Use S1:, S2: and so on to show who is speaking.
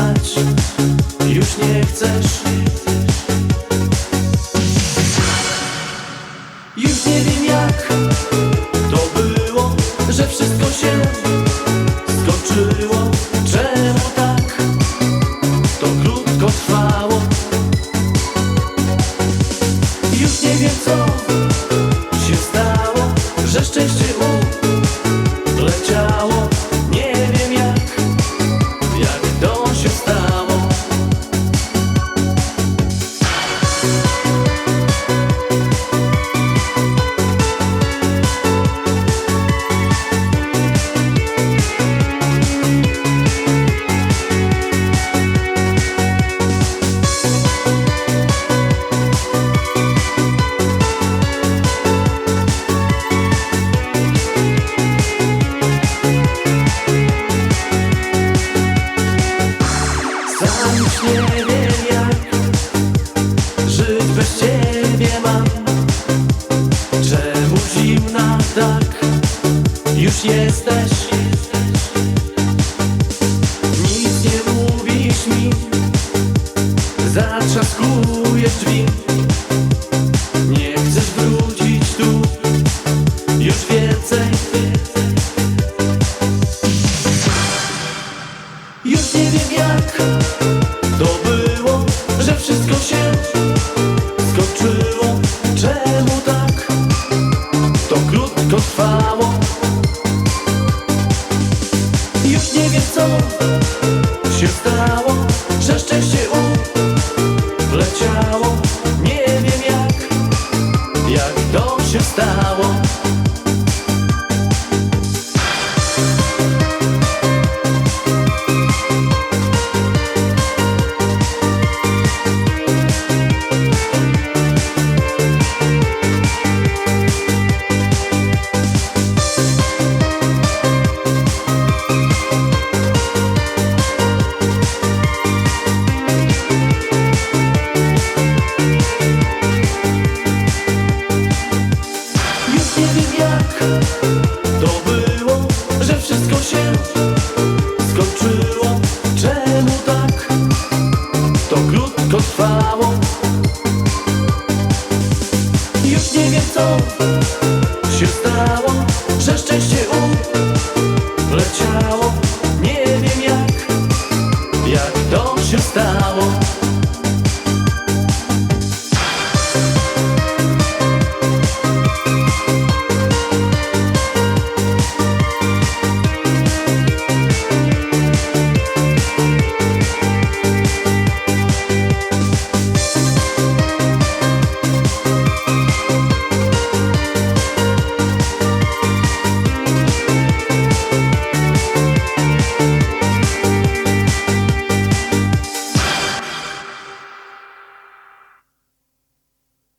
S1: znać Już nie chcesz. Już nie wiem jak To było, że wszystko się Skończyło. Czemu tak To krótko trwało? Już nie wiem co Się stało, że szczęście umarło Sam już jak Żyć bez ciebie mam Czemu zimna tak Już jesteś Nic nie mówisz mi Zatrzaskujesz drzwi Już nie wiem co się stało, że szczęście uleciało. co się stało, że szczęście uleciało. Nie wiem jak, jak to się stało.